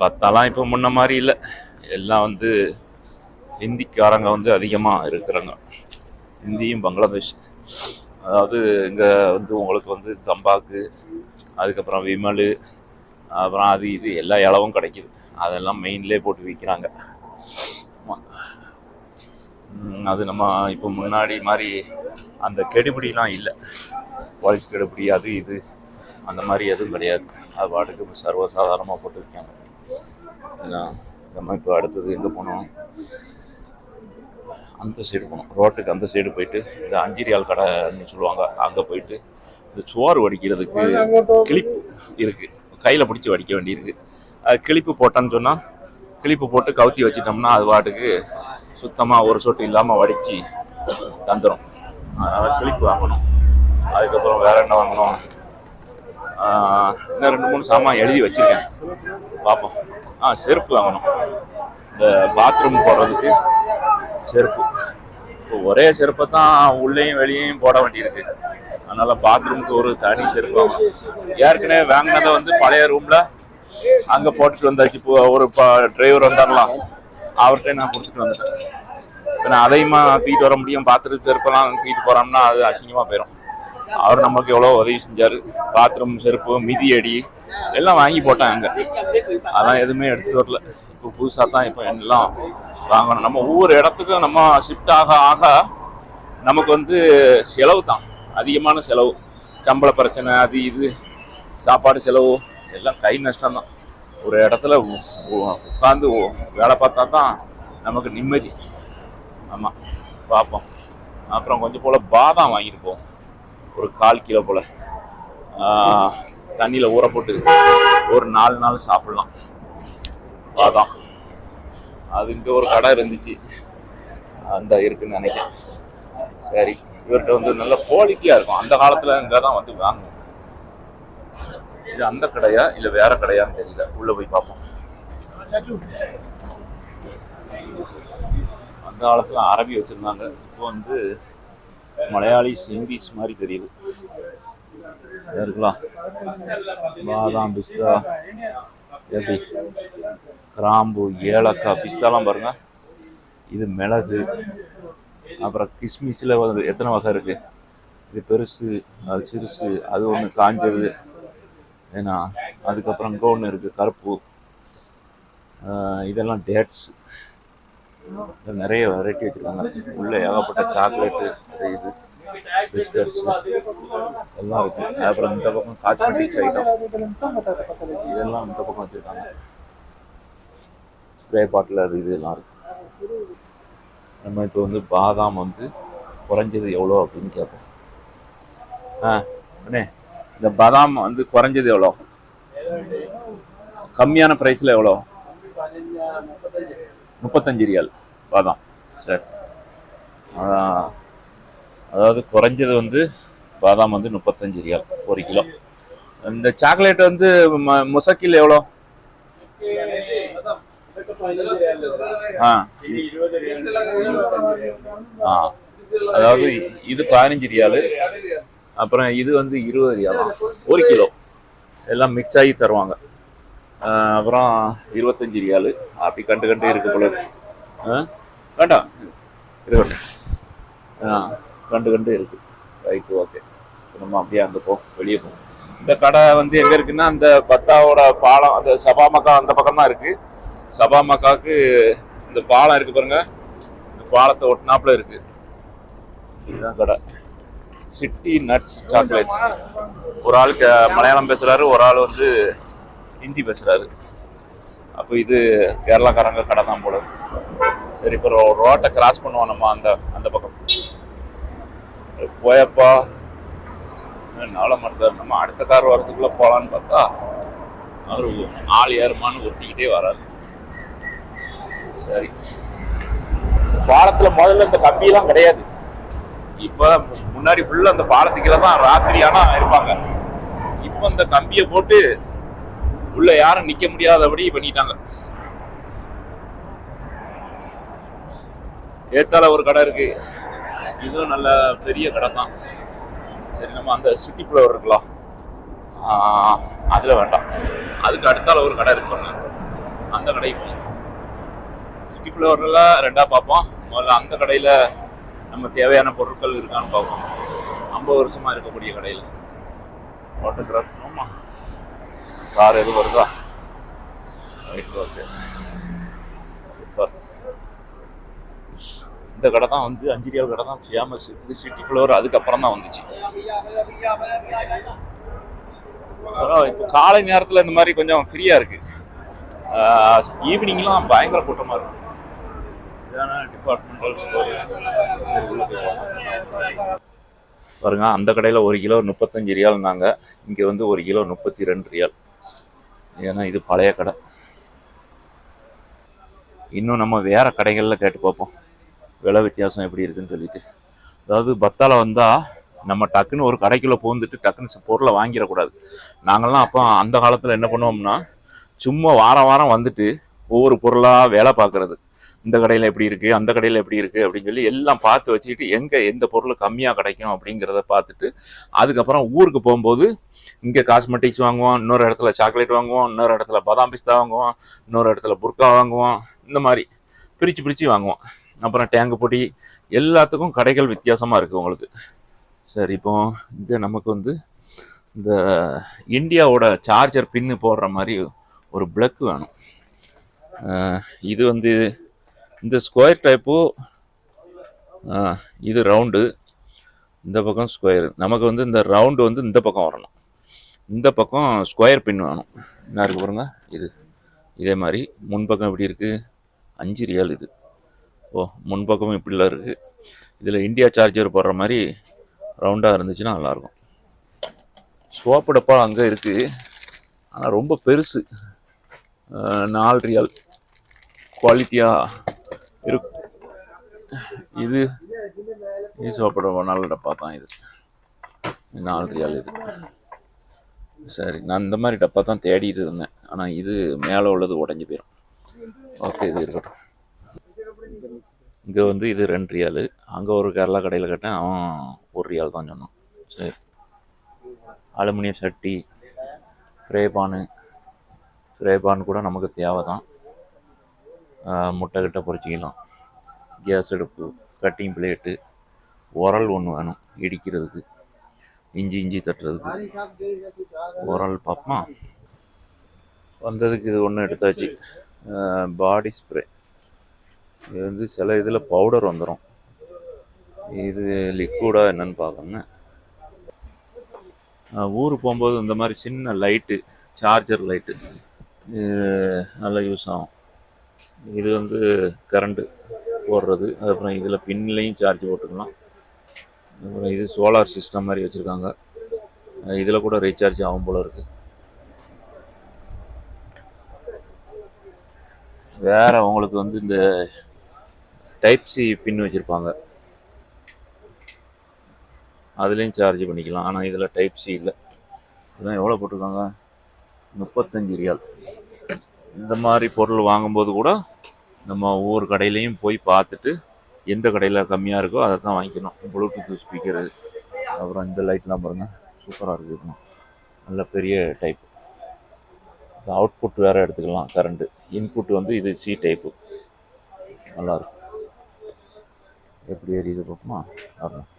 பத்தாலாம் இப்போ முன்ன மாதிரி இல்லை. எல்லாம் வந்து ஹிந்திக்காரங்க வந்து அதிகமாக இருக்கிறாங்க. ஹிந்தியும் பங்களாதேஷ். அதாவது இங்கே வந்து உங்களுக்கு வந்து தம்பாக்கு அதுக்கப்புறம் விமல் அப்புறம் அது இது எல்லா இலவும் கிடைக்குது. அதெல்லாம் மெயின்லேயே போட்டு விற்கிறாங்க அது நம்ம இப்போ முன்னாடி மாதிரி அந்த கெடுபிடிலாம் இல்லை. போலீஸ் கெடுபிடி அது இது. அந்த மாதிரி எதுவும் கிடையாது. அது பாட்டுக்கு இப்போ சர்வசாதாரணமாக போட்டு எல்லாம் நம்ம இப்போ அடுத்தது எங்கே போனோம்? அந்த சைடு போனோம். ரோட்டுக்கு அந்த சைடு போயிட்டு இந்த அஞ்சிரியால் கடைன்னு சொல்லுவாங்க அங்கே போயிட்டு இந்த சோறு வடிக்கிறதுக்கு கிளிப்பு இருக்கு. கையில் பிடிச்சி வடிக்க வேண்டியிருக்கு. அது கிளிப்பு போட்டோன்னு சொன்னால் கிளிப்பு போட்டு கவுத்தி வச்சிட்டோம்னா அது பாட்டுக்கு சுத்தமாக ஒரு சொட்டு இல்லாமல் வடித்து தந்துடும் அதனால் கிளிப்பு வாங்கணும். அதுக்கப்புறம் வேற என்ன வாங்கணும்? இன்னும் ரெண்டு மூணு சாமான் எழுதி வச்சுருக்கேன். பார்ப்போம் ஆ செருப்பு வாங்கணும். இந்த பாத்ரூம் போடுறதுக்கு செருப்பு. இப்போ ஒரே செருப்பை தான் உள்ளேயும் வெளியேயும் போட வேண்டியிருக்கு. அதனால் பாத்ரூமுக்கு ஒரு தனி செருப்பு வாங்கணும். ஏற்கனவே வாங்கினதை வந்து பழைய ரூமில் அங்கே போட்டுட்டு வந்தாச்சு. இப்போ ஒரு டிரைவர் வந்தாரலாம் அவர்கிட்ட நான் கொடுத்துட்டு வந்துட்டேன் இப்போ நான் அதையுமா தூக்கிட்டு வர முடியும்? பாத்ரூம் செருப்பெல்லாம் தூக்கிட்டு போகிறோம்னா அது அசிங்கமாக போயிடும் அவர் நமக்கு எவ்வளோ உதவி செஞ்சார். பாத்ரூம் செருப்பு மிதி அடி எல்லாம் வாங்கி போட்டாங்க அங்க. அதெல்லாம் எதுவுமே எடுத்துட்டு வரல. இப்போ புதுசாக தான் இப்போ எல்லாம் வாங்கணும். நம்ம ஒவ்வொரு இடத்துக்கும் நம்ம ஷிஃப்ட் ஆக ஆக நமக்கு வந்து செலவு தான். அதிகமான செலவு. சம்பள பிரச்சனை அது இது சாப்பாடு செலவு எல்லாம் கை நஷ்டம் தான். ஒரு இடத்துல உட்காந்து வேலை பார்த்தா தான் நமக்கு நிம்மதி. ஆமாம் பார்ப்போம். அப்புறம் கொஞ்சம் போல் பாதாம் வாங்கிட்டு போவோம். ஒரு கால் கிலோ போல். தண்ணியில் ஊற போட்டு ஒரு நாலு நாள் சாப்பிடலாம். பாதாம் அது இங்கே ஒரு கடை இருந்துச்சு. அந்த இருக்குன்னு நினைக்கிறேன். சரி இவர்கிட்ட வந்து நல்ல குவாலிட்டியாக இருக்கும். அந்த காலத்தில் இங்கே தான் வந்து வாங்குவோம். இது அந்த கடையா இல்லை வேற கடையான்னு தெரியல. உள்ளே போய் பார்ப்போம். அந்த காலத்தில் அரபி வச்சுருந்தாங்க. இப்போ வந்து மலையாளிஸ் இங்கிலீஷ் மாதிரி தெரியுது. இருக்கலாம் பாதாம் பிஸ்தா. எப்படி? கிராம்பு ஏலக்காய் பிஸ்தாலாம் பாருங்க. இது மிளகு. அப்புறம் கிஸ்மிஸில் வந்து எத்தனை வகை இருக்குது இது பெருசு அது சிறுசு அது ஒன்று காஞ்சது. ஏன்னா அதுக்கப்புறம் இங்கே ஒன்று இருக்குது கருப்பு. இதெல்லாம் டேட்ஸ் நிறைய வெரைட்டி வச்சுருக்காங்க. உள்ளே ஏகப்பட்ட சாக்லேட்டு இது பிஸ்கட்ஸ் எல்லாம் இருக்கு. அப்புறம் இந்த பக்கம் காஸ்மெட்டிக்ஸ் ஐட்டம் இதெல்லாம் இந்த பக்கம் வச்சுருக்காங்க. ஸ்ப்ரே பாட்டில் அது இதெல்லாம் இருக்கு. நம்ம இப்போ வந்து பாதாம் வந்து குறைஞ்சது எவ்வளோ அப்படின்னு கேட்போம். ஆ அண்ணே இந்த பாதாம் வந்து குறைஞ்சது எவ்வளோ? கம்மியான ப்ரைஸில் எவ்வளோ? முப்பத்தஞ்சு ரியால். பாதாம் சரி. அதாவது குறைஞ்சது வந்து பாதாம் வந்து முப்பத்தஞ்சு ரியால் ஒரு கிலோ. இந்த சாக்லேட் வந்து ம- முசக்கில் எவ்வளோ? ஆ ஆ அதாவது இது பதினஞ்சு ரியாலு அப்புறம் இது வந்து இருபது ரியாலாம் ஒரு கிலோ. எல்லாம் மிக்ஸ் ஆகி தருவாங்க. அப்புறம் இருபத்தஞ்சி ரியாலு. அப்படி கண்டு கண்டு இருக்க போல. ஆ? வேண்டாம். இருக்கட்டும் ஆ கண்டு கண்டு இருக்கு. ரைட்டு ஓகே நம்ம அப்படியே அங்கே போ. வெளியே போ. இந்த கடை வந்து எங்கே இருக்குன்னா அந்த பத்தாவோட பாலம் அந்த சபா மக்கா அந்த பக்கம் தான் இருக்கு. சபா மக்காவுக்கு இந்த பாலம் இருக்கு பாருங்க. இந்த பாலத்தை ஒட்டினாப்புல இருக்கு. இதுதான் கடை. சிட்டி நட்ஸ் சாக்லேட்ஸ் ஒரு ஆள் மலையாளம் பேசுறாரு. ஒரு ஆள் வந்து ஹிந்தி பேசுகிறாரு அப்போ இது கேரளாக்காரங்க கடை தான் போல. சரி இப்போ ரோ- ரோட்டை கிராஸ் பண்ணுவோம் நம்ம அந்த அந்த பக்கம். போயப்பா. நாள மாட்டார் நம்ம அடுத்த கார் வரதுக்குள்ளே போகலான்னு பார்த்தா அவர் நாலு ஏறுமான்னு ஒட்டிக்கிட்டே வராது சரி. பாலத்தில் முதல்ல இந்த கம்பியெல்லாம் கிடையாது. இப்போ முன்னாடி ஃபுல்லாக அந்த பாலத்துக்குள்ள தான் ராத்திரி ஆனால் இருப்பாங்க. இப்போ இந்த கம்பியை போட்டு உள்ள யாரும் நிக்க முடியாதபடி பண்ணிட்டாங்க. ஏத்தால ஒரு கடை இருக்கு. இதுவும் நல்ல பெரிய கடை தான். சரி நம்ம அந்த சிட்டி ஃப்ளவர் இருக்கலாம் அதில் வேண்டாம். அதுக்கு அடுத்தால ஒரு கடை இருக்கு பாருங்க. அந்த கடைக்கு சிட்டி ஃப்ளவரில் ரெண்டாக பார்ப்போம். முதல்ல அந்த கடையில் நம்ம தேவையான பொருட்கள் இருக்கான்னு பார்ப்போம். ஐம்பது வருஷமா இருக்கக்கூடிய கடையில். வாட்டர் ஆமாம் கார் எதுவும் வருதா? ஓகே இந்த கடை தான் வந்து அஞ்சிரியால் கடை தான் ஃபேமஸ் இது சிட்டி அதுக்கப்புறம் தான் வந்துச்சு. இப்போ காலை நேரத்தில் இந்த மாதிரி கொஞ்சம் ஃப்ரீயாக இருக்கு. ஈவினிங்லாம் பயங்கர கூட்டமாக இருக்கும். இதான டிபார்ட்மெண்டல் ஸ்டோர் பாருங்க அந்த கடையில் ஒரு கிலோ முப்பத்தஞ்சு ரியால்னாங்க. இங்கே வந்து ஒரு கிலோ முப்பத்தி ரெண்டு ரியால். ஏன்னா இது பழைய கடை. இன்னும் நம்ம வேறு கடைகளில் கேட்டு பார்ப்போம். விலை வித்தியாசம் எப்படி இருக்குன்னு சொல்லிட்டு. அதாவது பத்தால் வந்தால் நம்ம டக்குன்னு ஒரு கடைக்குள்ளே போந்துட்டு டக்குன்னு பொருளை வாங்கிடக்கூடாது. நாங்கள்லாம் அப்போ அந்த காலத்தில் என்ன பண்ணுவோம்னா சும்மா வாரம் வாரம் வந்துட்டு ஒவ்வொரு பொருளாக வேலை பார்க்கறது. இந்த கடையில் எப்படி இருக்குது அந்த கடையில் எப்படி இருக்குது அப்படின்னு சொல்லி எல்லாம் பார்த்து வச்சுக்கிட்டு எங்கே எந்த பொருள் கம்மியாக கிடைக்கும் அப்படிங்கிறத பார்த்துட்டு அதுக்கப்புறம் ஊருக்கு போகும்போது இங்கே காஸ்மெட்டிக்ஸ் வாங்குவோம் இன்னொரு இடத்துல சாக்லேட் வாங்குவோம் இன்னொரு இடத்துல பாதாம் பிஸ்தா வாங்குவோம் இன்னொரு இடத்துல புர்கா வாங்குவோம் இந்த மாதிரி பிரித்து பிரித்து வாங்குவோம். அப்புறம் டேங்கு பொடி எல்லாத்துக்கும் கடைகள் வித்தியாசமாக இருக்குது உங்களுக்கு. சரி இப்போ இங்கே நமக்கு வந்து இந்த இந்தியாவோட சார்ஜர் பின்னு போடுற மாதிரி ஒரு பிளக் வேணும். இது வந்து இந்த ஸ்கொயர் டைப்பு இது ரவுண்டு இந்த பக்கம் ஸ்கொயர் நமக்கு வந்து இந்த ரவுண்டு வந்து இந்த பக்கம் வரணும். இந்த பக்கம் ஸ்கொயர் பின் வேணும். என்ன இருக்குது பாருங்க? இது. இதே மாதிரி. முன்பக்கம் எப்படி இருக்குது அஞ்சு ரியல் இது. ஓ முன்பக்கமும் இப்படிலாம் இருக்குது இதில் இந்தியா சார்ஜர் போடுற மாதிரி ரவுண்டாக இருந்துச்சுன்னா நல்லாயிருக்கும். சோப்பு டப்பா அங்கே இருக்குது ஆனால் ரொம்ப பெருசு. நாலு ரியால் குவாலிட்டியாக இருக்கு. இது இது சோப்பு நல்ல டப்பா தான் இது. நாலு ரியால் இது. சரி நான் இந்த மாதிரி டப்பா தான் தேடிட்டு இருந்தேன். ஆனால் இது மேலே உள்ளது உடஞ்சி போயிடும் ஓகே இது இருக்கட்டும். இங்கே வந்து இது ரெண்டு ரியாலு அங்கே ஒரு கேரளா கடையில் கேட்டேன். அவன் ஒரு ரியால் தான் சொன்னான். சரி. அலுமினியம் சட்டி ஃப்ரே பானு ரேபான் கூட நமக்கு தேவை தான் முட்டை கிட்ட பொரிச்சிக்கலாம் கேஸ் அடுப்பு கட்டிங் பிளேட்டு உரல் ஒன்று வேணும் இடிக்கிறதுக்கு. இஞ்சி இஞ்சி தட்டுறதுக்கு. உரல் பார்ப்போமா வந்ததுக்கு இது ஒன்று எடுத்தாச்சு. பாடி ஸ்ப்ரே இது வந்து சில இதில் பவுடர் வந்துடும் இது லிக்விடாக என்னன்னு பார்க்கணும் ஊருக்கு போகும்போது இந்த மாதிரி சின்ன லைட்டு சார்ஜர் லைட்டு நல்லா யூஸ் ஆகும். இது வந்து கரண்ட்டு போடுறது அதுக்கப்புறம் இதில் பின்லேயும் சார்ஜ் போட்டுக்கலாம். அப்புறம் இது சோலார் சிஸ்டம் மாதிரி வச்சுருக்காங்க. இதில் கூட ரீசார்ஜ் ஆகும் போல் இருக்குது வேறு அவங்களுக்கு வந்து இந்த டைப் சி பின் வச்சுருப்பாங்க. அதுலேயும் சார்ஜ் பண்ணிக்கலாம். ஆனால் இதில் டைப் சி இல்லை. இதெல்லாம் எவ்வளோ போட்டிருக்காங்க? முப்பத்தஞ்சு ரியால். இந்த மாதிரி பொருள் வாங்கும்போது கூட நம்ம ஒவ்வொரு கடையிலையும் போய் பார்த்துட்டு எந்த கடையில் கம்மியாக இருக்கோ அதை தான் வாங்கிக்கணும். ப்ளூடூத் ஸ்பீக்கரு அப்புறம் இந்த லைட்லாம் பாருங்கள் சூப்பராக இருக்குது. நல்ல பெரிய டைப் அவுட்புட் வேறு எடுத்துக்கலாம் கரண்ட்டு இன்புட் வந்து இது சி டைப்பு நல்லாயிருக்கும் எப்படி எரியுது பார்ப்போமா? வரணும்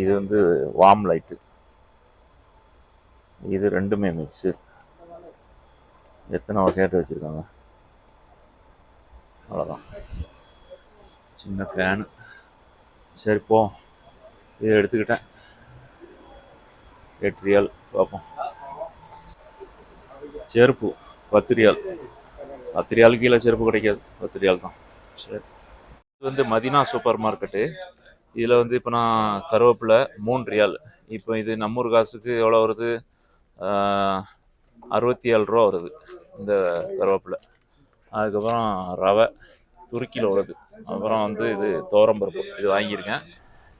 இது வந்து வார்ம் லைட்டு இது ரெண்டுமே மிக்ஸு எத்தனை வகையாட்டு வச்சுருக்காங்க? அவ்வளோதான் சின்ன ஃபேனு சரி போ. இதை எடுத்துக்கிட்டேன். எட்டு ரியால் பார்ப்போம். செருப்பு பத்து ரியால். பத்து ரியால் கீழே செருப்பு கிடைக்காது. பத்து ரியால் தான். சரி. இது வந்து மதினா சூப்பர் மார்க்கெட்டு. இதில் வந்து இப்போ நான் கருவேப்பிலை மூணு ரியால். இப்போ இது நம்மூர் காசுக்கு எவ்வளோ வருது? அறுபத்தி ஏழு ரூபா வருது இந்த கருவேப்பிலை. அதுக்கப்புறம் ரவை துருக்கியில் உள்ளது. அப்புறம் வந்து இது தோரம்பருப்பு இது வாங்கியிருக்கேன்.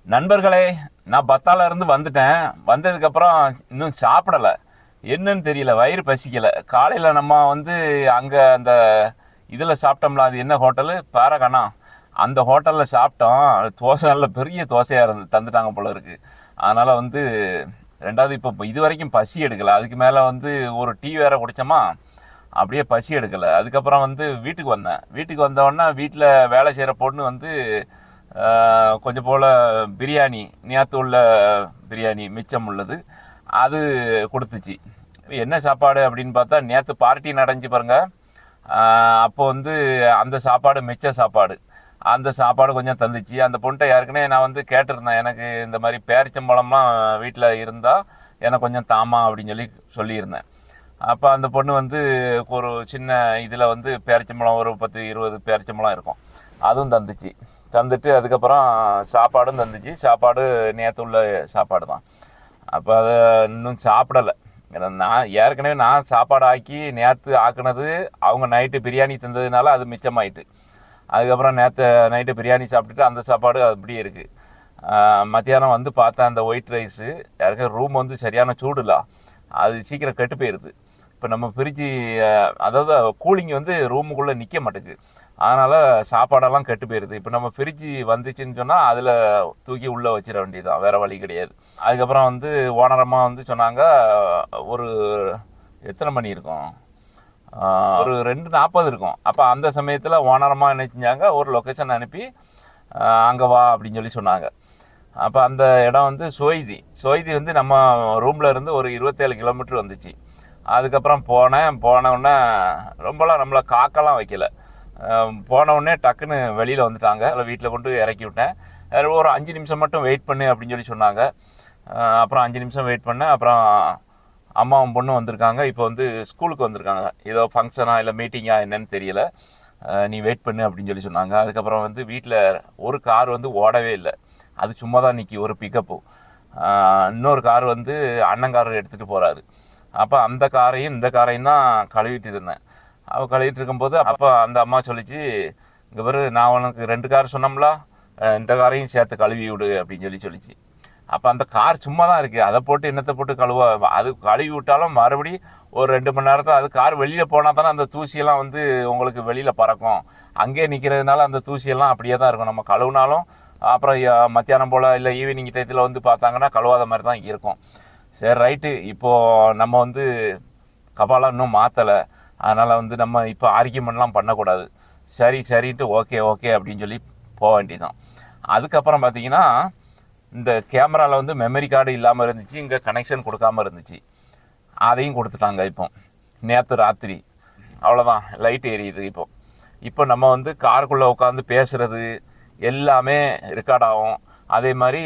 நண்பர்களே நான் பத்தால இருந்து வந்துட்டேன். வந்ததுக்கப்புறம் இன்னும் சாப்பிடலை. என்னன்னு தெரியல வயிறு பசிக்கலை. காலையில் நம்ம வந்து அங்கே அந்த இதில் சாப்பிட்டோம்ல அது என்ன ஹோட்டலு? பாரகனா. அந்த ஹோட்டலில் சாப்பிட்டோம். அது தோசை நல்ல பெரிய தோசையாக இருந்து தந்துட்டாங்க போல இருக்குது அதனால் வந்து ரெண்டாவது இப்போ இது வரைக்கும் பசி எடுக்கலை. அதுக்கு மேலே வந்து ஒரு டீ வேற குடித்தோமா அப்படியே பசி எடுக்கலை. அதுக்கப்புறம் வந்து வீட்டுக்கு வந்தேன். வீட்டுக்கு வந்தவொடனே வீட்டில் வேலை செய்கிற பொண்ணு வந்து கொஞ்சம் போல் பிரியாணி நேற்று உள்ள பிரியாணி மிச்சம் உள்ளது. அது கொடுத்துச்சு. என்ன சாப்பாடு அப்படின்னு பார்த்தா நேற்று பார்ட்டி நடந்துச்சு பாருங்க. அப்போ வந்து அந்த சாப்பாடு மிச்ச சாப்பாடு. அந்த சாப்பாடு கொஞ்சம் தந்துச்சு. அந்த பொண்ணிட்ட ஏற்கனவே நான் வந்து கேட்டிருந்தேன். எனக்கு இந்த மாதிரி பேரிச்சம்பழம்லாம் வீட்டில் இருந்தால் எனக்கு கொஞ்சம் தாமா அப்படின்னு சொல்லி சொல்லியிருந்தேன். அப்போ அந்த பொண்ணு வந்து ஒரு சின்ன இதில் வந்து பேரிச்சம்பழம் ஒரு பத்து இருபது பேரிச்சம்பழம் இருக்கும். அதுவும் தந்துச்சு. தந்துட்டு அதுக்கப்புறம் சாப்பாடும் தந்துச்சு. சாப்பாடு நேற்று உள்ள சாப்பாடு தான். அப்போ அதை இன்னும் சாப்பிடலை. நான் ஏற்கனவே நான் சாப்பாடு ஆக்கி நேற்று ஆக்குனது அவங்க நைட்டு பிரியாணி தந்ததுனால அது மிச்சமாயிட்டு. அதுக்கப்புறம் நேற்று நைட்டு பிரியாணி சாப்பிட்டுட்டு அந்த சாப்பாடு அப்படியே இருக்குது மத்தியானம் வந்து பார்த்தேன் அந்த ஒயிட் ரைஸு யாருக்கும் ரூம் வந்து சரியான சூடுலா அது சீக்கிரம் கெட்டு போயிடுது இப்போ நம்ம ஃப்ரிட்ஜு அதாவது கூலிங் வந்து ரூமுக்குள்ளே நிற்க மாட்டேங்குது. அதனால் சாப்பாடெல்லாம் கெட்டு போயிடுது இப்போ நம்ம ஃப்ரிட்ஜு வந்துச்சுன்னு சொன்னால் அதில் தூக்கி உள்ளே வச்சிட வேண்டியதுதான். வேறு வழி கிடையாது. அதுக்கப்புறம் வந்து ஓனரமாக வந்து சொன்னாங்க ஒரு எத்தனை மணி இருக்கும்? ஒரு ரெண்டு நாற்பது இருக்கும். அப்போ அந்த சமயத்தில் ஓனரமாக என்ன செஞ்சாங்க ஒரு லொக்கேஷன் அனுப்பி அங்கே வா அப்படின்னு சொல்லி சொன்னாங்க. அப்போ அந்த இடம் வந்து சோய்தி. சோய்தி வந்து நம்ம ரூமில் இருந்து ஒரு இருபத்தேழு கிலோமீட்டர் வந்துச்சு. அதுக்கப்புறம் போனேன். போனவுடனே ரொம்பலாம் நம்மளை காக்கெல்லாம் வைக்கல. போனவுடனே டக்குன்னு வெளியில் வந்துட்டாங்க. அதில் வீட்டில் கொண்டு இறக்கி விட்டேன். ஒரு அஞ்சு நிமிஷம் மட்டும் வெயிட் பண்ணு அப்படின்னு சொல்லி சொன்னாங்க. அப்புறம் அஞ்சு நிமிஷம் வெயிட் பண்ணேன். அப்புறம் அம்மாவும் பொண்ணும் வந்திருக்காங்க. இப்போ வந்து ஸ்கூலுக்கு வந்திருக்காங்க. ஏதோ ஃபங்க்ஷனா இல்லை மீட்டிங்கா என்னன்னு தெரியல. நீ வெயிட் பண்ணு அப்படின்னு சொல்லி சொன்னாங்க. அதுக்கப்புறம் வந்து வீட்டில் ஒரு கார் வந்து ஓடவே இல்லை. அது சும்மா தான் நிற்கி ஒரு பிக்கப்பு இன்னொரு கார் வந்து அண்ணன் கார் எடுத்துகிட்டு போகிறாரு அப்போ அந்த காரையும் இந்த காரையும் தான் கழுவிட்டு இருந்தேன். அவள் கழுவிட்டு இருக்கும்போது அப்போ அந்த அம்மா சொல்லிச்சு இங்கே பிறகு நான் உனக்கு ரெண்டு கார் சொன்னோம்ல இந்த காரையும் சேர்த்து கழுவி விடு அப்படின்னு சொல்லி சொல்லிச்சு. அப்போ அந்த கார் சும்மா தான் இருக்குது அதை போட்டு என்னத்தை போட்டு கழுவ அது கழுவி விட்டாலும் மறுபடி ஒரு ரெண்டு மணி நேரத்தில் அது கார் வெளியில் போனால் தானே அந்த தூசியெல்லாம் வந்து உங்களுக்கு வெளியில் பறக்கும். அங்கேயே நிற்கிறதுனால அந்த தூசியெல்லாம் அப்படியே தான் இருக்கும். நம்ம கழுவுனாலும் அப்புறம் மத்தியானம் போல் இல்லை ஈவினிங் டயத்தில் வந்து பார்த்தாங்கன்னா கழுவாத மாதிரி தான் இருக்கும். சரி ரைட்டு இப்போது நம்ம வந்து கபாலம் இன்னும் மாற்றலை அதனால் வந்து நம்ம இப்போ ஆர்கியூமெண்ட்லாம் பண்ணக்கூடாது. சரி சரின்ட்டு ஓகே ஓகே அப்படின்னு சொல்லி போக வேண்டியதுதான். அதுக்கப்புறம் பார்த்திங்கன்னா இந்த கேமராவில் வந்து மெமரி கார்டு இல்லாமல் இருந்துச்சு இங்கே கனெக்ஷன் கொடுக்காம இருந்துச்சு. அதையும் கொடுத்துட்டாங்க இப்போ. நேற்று ராத்திரி. அவ்வளோதான் லைட் எரியுது இப்போ. இப்போ நம்ம வந்து காருக்குள்ளே உட்காந்து பேசுகிறது எல்லாமே ரெக்கார்ட் ஆகும். அதே மாதிரி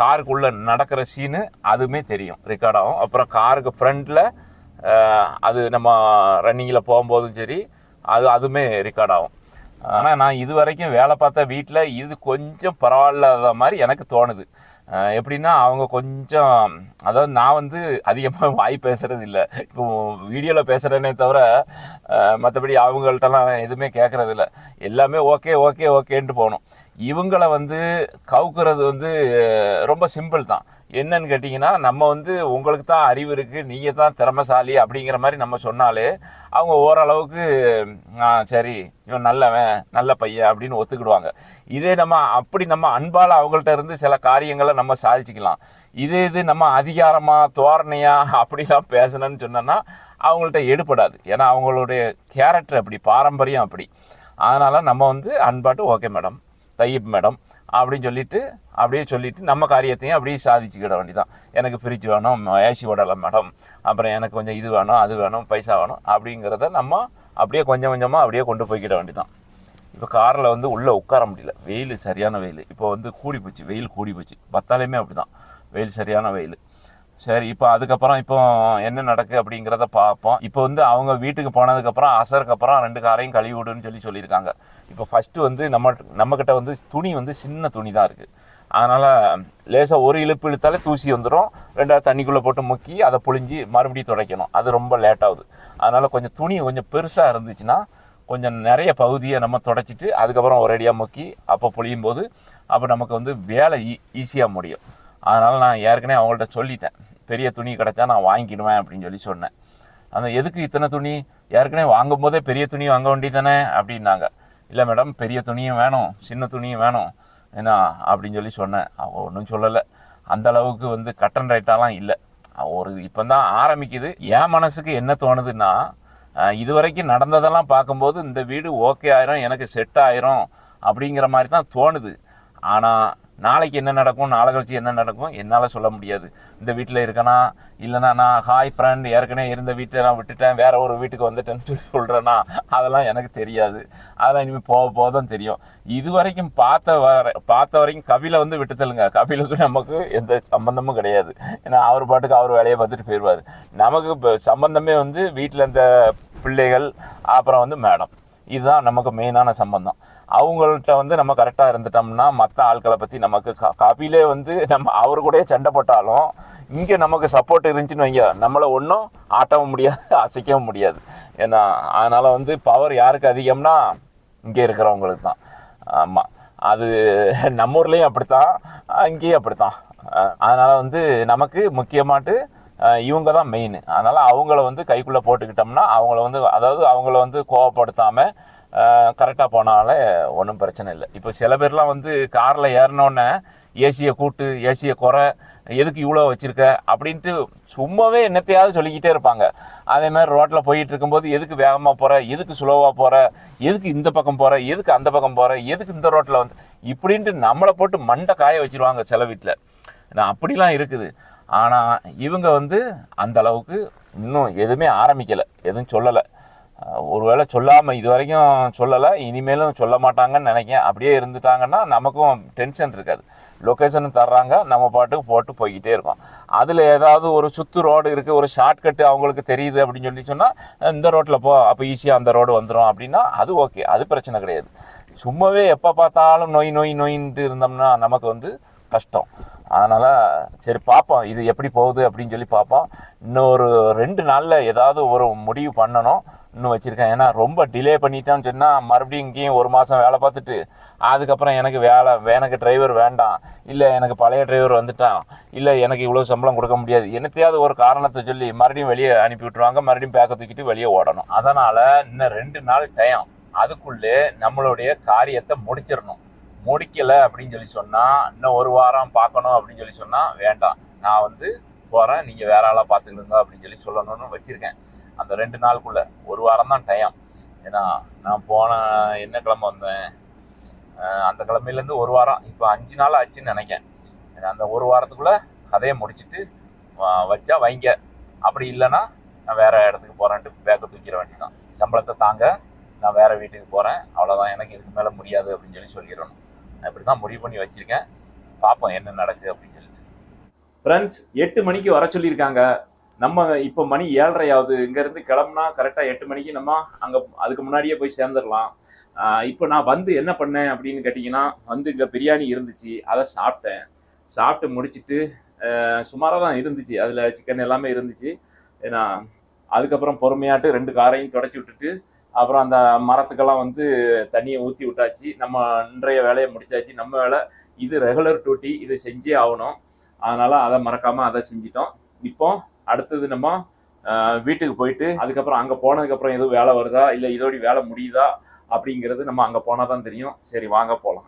காருக்குள்ளே நடக்கிற சீனு அதுவுமே தெரியும் ரெக்கார்ட் ஆகும். அப்புறம் காருக்கு ஃப்ரண்ட்டில் அது நம்ம ரன்னிங்கில் போகும்போதும் சரி அது அதுவுமே ரெக்கார்ட் ஆகும். ஆனால் நான் இது வரைக்கும் வேலை பார்த்தா வீட்டில் இது கொஞ்சம் பரவாயில்லாத மாதிரி எனக்கு தோணுது. எப்படின்னா அவங்க கொஞ்சம் அதாவது நான் வந்து அதிகமாக வாய் பேசுகிறது இல்லை. இப்போ வீடியோவில் பேசுகிறேனே தவிர மற்றபடி அவங்கள்ட்டலாம் எதுவுமே கேட்குறது இல்லை. எல்லாமே ஓகே ஓகே ஓகேன்ட்டு போகணும். இவங்களை வந்து கவுக்குறது வந்து ரொம்ப சிம்பிள் தான். என்னன்னு கேட்டிங்கன்னா நம்ம வந்து உங்களுக்கு தான் அறிவு இருக்குது நீங்கள் தான் திறமைசாலி அப்படிங்கிற மாதிரி நம்ம சொன்னாலே அவங்க ஓரளவுக்கு சரி இவன் நல்லவன் நல்ல பையன் அப்படின்னு ஒத்துக்கிடுவாங்க. இதே நம்ம அப்படி நம்ம அன்பால் அவங்கள்ட்ட இருந்து சில காரியங்களை நம்ம சாதிச்சுக்கலாம். இதே இது நம்ம அதிகாரமாக தோரணையாக அப்படிலாம் பேசணும்னு சொன்னோன்னா அவங்கள்ட்ட எடுபடாது. ஏன்னா அவங்களுடைய கேரக்டர் அப்படி பாரம்பரியம் அப்படி. அதனால் நம்ம வந்து அன்பாட்டு ஓகே மேடம் தையப் மேடம் அப்படின்னு சொல்லிட்டு அப்படியே சொல்லிட்டு நம்ம காரியத்தையும் அப்படியே சாதிச்சுக்கிட வேண்டிதான் எனக்கு ஃப்ரிட்ஜ் வேணும் ஏசி ஓடலாம் மேடம். அப்புறம் எனக்கு கொஞ்சம் இது வேணும் அது வேணும் பைசா வேணும் அப்படிங்கிறத நம்ம அப்படியே கொஞ்சம் கொஞ்சமாக அப்படியே கொண்டு போய்க்கிட வேண்டிதான் இப்போ காரில் வந்து உள்ளே உட்கார முடியல. வெயில் சரியான வெயில். இப்போ வந்து கூடி போச்சு. வெயில் கூடி போச்சு. பத்தாலையுமே அப்படி தான் வெயில் சரியான வெயில். சரி இப்போ அதுக்கப்புறம் இப்போ என்ன நடக்கு அப்படிங்கிறத பார்ப்போம். இப்போ வந்து அவங்க வீட்டுக்கு போனதுக்கப்புறம் அசருக்கு அப்புறம் ரெண்டு காரையும் கழுவி விடுன்னு சொல்லி சொல்லியிருக்காங்க. இப்போ ஃபஸ்ட்டு வந்து நம்ம நம்மக்கிட்ட வந்து துணி வந்து சின்ன துணி தான் இருக்குது அதனால் லேசாக ஒரு இழுப்பு இழுத்தாலே தூசி வந்துடும் ரெண்டாவது தண்ணிக்குள்ளே போட்டு முக்கி அதை புழிஞ்சி மறுபடியும் துடைக்கணும். அது ரொம்ப லேட்டாகுது அதனால் கொஞ்சம் துணி கொஞ்சம் பெருசாக இருந்துச்சுன்னா கொஞ்சம் நிறைய பகுதியை நம்ம துடைச்சிட்டு அதுக்கப்புறம் ஒரேடியாக முக்கி அப்போ புழியும் போது அப்போ நமக்கு வந்து வேலை ஈ ஈஸியாக முடியும். அதனால் நான் ஏற்கனவே அவங்கள்ட்ட சொல்லிட்டேன். பெரிய துணி கிடச்சா நான் வாங்கிக்கிடுவேன் அப்படின்னு சொல்லி சொன்னேன். அந்த எதுக்கு இத்தனை துணி? ஏற்கனவே வாங்கும் போதே பெரிய துணி வாங்க வேண்டியதானே அப்படின்னாங்க. இல்லை மேடம் பெரிய துணியும் வேணும் சின்ன துணியும் வேணும். என்ன அப்படின்னு சொல்லி சொன்னேன். அவள் ஒன்றும் சொல்லலை. அந்த அளவுக்கு வந்து கட்டன் ரைட்டாலாம் இல்லை. ஒரு இப்போ தான் ஆரம்பிக்குது. என் மனசுக்கு என்ன தோணுதுன்னா இது வரைக்கும் நடந்ததெல்லாம் பார்க்கும்போது இந்த வீடு ஓகே ஆயிரும் எனக்கு செட் ஆயிரும் அப்படிங்கிற மாதிரி தான் தோணுது. ஆனால் நாளைக்கு என்ன நடக்கும் நாளை கழிச்சு என்ன நடக்கும் என்னால் சொல்ல முடியாது. இந்த வீட்டில் இருக்கனா? இல்லைனா நான் ஹாய் ஃப்ரெண்ட் ஏற்கனவே இருந்த வீட்டை நான் விட்டுட்டேன் வேற ஒரு வீட்டுக்கு வந்துட்டேன்னு சொல்லி சொல்கிறேன்னா அதெல்லாம் எனக்கு தெரியாது. அதெல்லாம் இனிமேல் போக போக தான் தெரியும். இது வரைக்கும் பார்த்த வர பார்த்த வரைக்கும் கபிலை வந்து விட்டுத்தலுங்க கவிலுக்கு கபிலுக்கு நமக்கு எந்த சம்பந்தமும் கிடையாது. ஏன்னா அவர் பாட்டுக்கு அவர் வேலையை பார்த்துட்டு போயிடுவார் நமக்கு இப்போ சம்பந்தமே வந்து வீட்டில் இந்த பிள்ளைகள் அப்புறம் வந்து மேடம் இதுதான் நமக்கு மெயினான சம்பந்தம். அவங்கள்ட்ட வந்து நம்ம கரெக்டாக இருந்துட்டோம்னா மற்ற ஆட்களை பற்றி நமக்கு கா- வந்து நம்ம அவர் கூடயே சண்டை போட்டாலும் இங்கே நமக்கு சப்போர்ட் இருந்துச்சுன்னு வைங்க. நம்மளை ஒன்றும் ஆட்டவும் முடியாது அசைக்கவும் முடியாது. ஏன்னா அதனால் வந்து பவர் யாருக்கு அதிகம்னா இங்கே இருக்கிறவங்களுக்கு தான். ஆமாம் அது நம்ம ஊர்லேயும் அப்படித்தான் இங்கேயும் அப்படித்தான். அதனால் வந்து நமக்கு முக்கியமாட்டு இவங்க தான் மெயின் அதனால் அவங்கள வந்து கைக்குள்ளே போட்டுக்கிட்டோம்னா அவங்கள வந்து அதாவது அவங்கள வந்து கோவப்படுத்தாமல் கரெக்டாக போனால ஒன்றும் பிரச்சனை இல்லை. இப்போ சில பேர்லாம் வந்து காரில் ஏறினோன்னே ஏசியை கூட்டு ஏசியை குறை எதுக்கு இவ்வளோ வச்சுருக்க? அப்படின்ட்டு சும்மாவே என்னத்தையாவது சொல்லிக்கிட்டே இருப்பாங்க. அதே மாதிரி ரோட்டில் போயிட்டு இருக்கும்போது எதுக்கு வேகமாக போகிற எதுக்கு ஸ்லோவாக போகிற எதுக்கு இந்த பக்கம் போகிற எதுக்கு அந்த பக்கம் போகிற எதுக்கு இந்த ரோட்டில் வந்து? இப்படின்ட்டு நம்மளை போட்டு மண்டை காய வச்சிருவாங்க சில வீட்டில் நான் அப்படிலாம் இருக்குது. ஆனால் இவங்க வந்து அந்த அளவுக்கு இன்னும் எதுவுமே ஆரம்பிக்கலை. எதுவும் சொல்லலை. ஒருவேளை சொல்லாமல் இது வரைக்கும் சொல்லலை இனிமேலும் சொல்ல மாட்டாங்கன்னு நினைக்கேன் அப்படியே இருந்துட்டாங்கன்னா நமக்கும் டென்ஷன் இருக்காது. லொக்கேஷன் தர்றாங்க நம்ம பாட்டுக்கு போட்டு போய்கிட்டே இருக்கோம் அதில் ஏதாவது ஒரு சுற்று ரோடு இருக்குது ஒரு ஷார்ட்கட்டு அவங்களுக்கு தெரியுது அப்படின்னு சொல்லி சொன்னால் இந்த ரோட்டில் போ அப்போ ஈஸியாக அந்த ரோடு வந்துடும் அப்படின்னா அது ஓகே அது பிரச்சனை கிடையாது. சும்மாவே எப்போ பார்த்தாலும் நோய் நோய் நோயின்ட்டு இருந்தோம்னா நமக்கு வந்து கஷ்டம். அதனால் சரி பார்ப்போம் இது எப்படி போகுது அப்படின்னு சொல்லி பார்ப்போம். இன்னும் ஒரு ரெண்டு நாளில் ஏதாவது ஒரு முடிவு பண்ணணும். இன்னும் வச்சுருக்கேன். ஏன்னா ரொம்ப டிலே பண்ணிட்டேன்னு சொன்னால் மறுபடியும் இங்கேயும் ஒரு மாதம் வேலை பார்த்துட்டு அதுக்கப்புறம் எனக்கு வேலை எனக்கு டிரைவர் வேண்டாம். இல்லை எனக்கு பழைய டிரைவர் வந்துட்டான். இல்லை எனக்கு இவ்வளோ சம்பளம் கொடுக்க முடியாது. என்னத்தையாவது ஒரு காரணத்தை சொல்லி மறுபடியும் வெளியே அனுப்பி விட்ருவாங்க மறுபடியும் பேக்கை தூக்கிட்டு வெளியே ஓடணும். அதனால் இன்னும் ரெண்டு நாள் டைம் அதுக்குள்ளே நம்மளுடைய காரியத்தை முடிச்சிடணும். முடிக்கலை அப்படின்னு சொல்லி சொன்னால் இன்னும் ஒரு வாரம் பார்க்கணும் அப்படின்னு சொல்லி சொன்னால் வேண்டாம். நான் வந்து போகிறேன் நீங்கள் வேற ஆளாக பார்த்துக்கிடுங்க அப்படின்னு சொல்லி சொல்லணும்னு வச்சுருக்கேன். அந்த ரெண்டு நாளுக்குள்ள ஒரு வாரம் தான் டைம் ஏன்னா நான் போன என்ன கிழமை வந்தேன்? அந்த கிழமையிலேருந்து ஒரு வாரம் இப்போ அஞ்சு நாள் ஆச்சுன்னு நினைக்கிறேன். அந்த ஒரு வாரத்துக்குள்ளே கதையை முடிச்சிட்டு வச்சா வைங்க. அப்படி இல்லைன்னா நான் வேறு இடத்துக்கு போகிறேன்ட்டு பேக்கை தூக்கிட வேண்டியதான் சம்பளத்தை தாங்க நான் வேறு வீட்டுக்கு போகிறேன் அவ்வளோதான் எனக்கு இதுக்கு மேலே முடியாது அப்படின்னு சொல்லி சொல்லிடணும். அப்படி இப்படி தான் முடிவு பண்ணி வச்சிருக்கேன். பார்ப்போம் என்ன நடக்குது அப்படின்னு ஃப்ரெண்ட்ஸ் எட்டு மணிக்கு வர சொல்லியிருக்காங்க. நம்ம இப்போ மணி ஏழரை ஆகுது இங்கேருந்து கிளம்புனா கரெக்டாக எட்டு மணிக்கு நம்ம அங்கே அதுக்கு முன்னாடியே போய் சேர்ந்துடலாம். இப்போ நான் வந்து என்ன பண்ணேன் அப்படின்னு கேட்டிங்கன்னா வந்து இங்கே பிரியாணி இருந்துச்சு. அதை சாப்பிட்டேன். சாப்பிட்டு முடிச்சுட்டு சுமாராக தான் இருந்துச்சு. அதில் சிக்கன் எல்லாமே இருந்துச்சு. ஏன்னா அதுக்கப்புறம் பொறுமையாட்டு ரெண்டு காரையும் தொடச்சி விட்டுட்டு அப்புறம் அந்த மரத்துக்கெல்லாம் வந்து தண்ணியை ஊற்றி விட்டாச்சு. நம்ம இன்றைய வேலையை முடிச்சாச்சு. நம்ம வேலை இது ரெகுலர் டியூட்டி இது செஞ்சே ஆகணும். அதனால் அதை மறக்காமல் அதை செஞ்சிட்டோம். இப்போ அடுத்தது நம்ம வீட்டுக்கு போயிட்டு அதுக்கப்புறம் அங்கே போனதுக்கப்புறம் எதுவும் வேலை வருதா? இல்லை இதோட வேலை முடியுதா? அப்படிங்கிறது நம்ம அங்கே போனால் தான் தெரியும். சரி வாங்க போகலாம்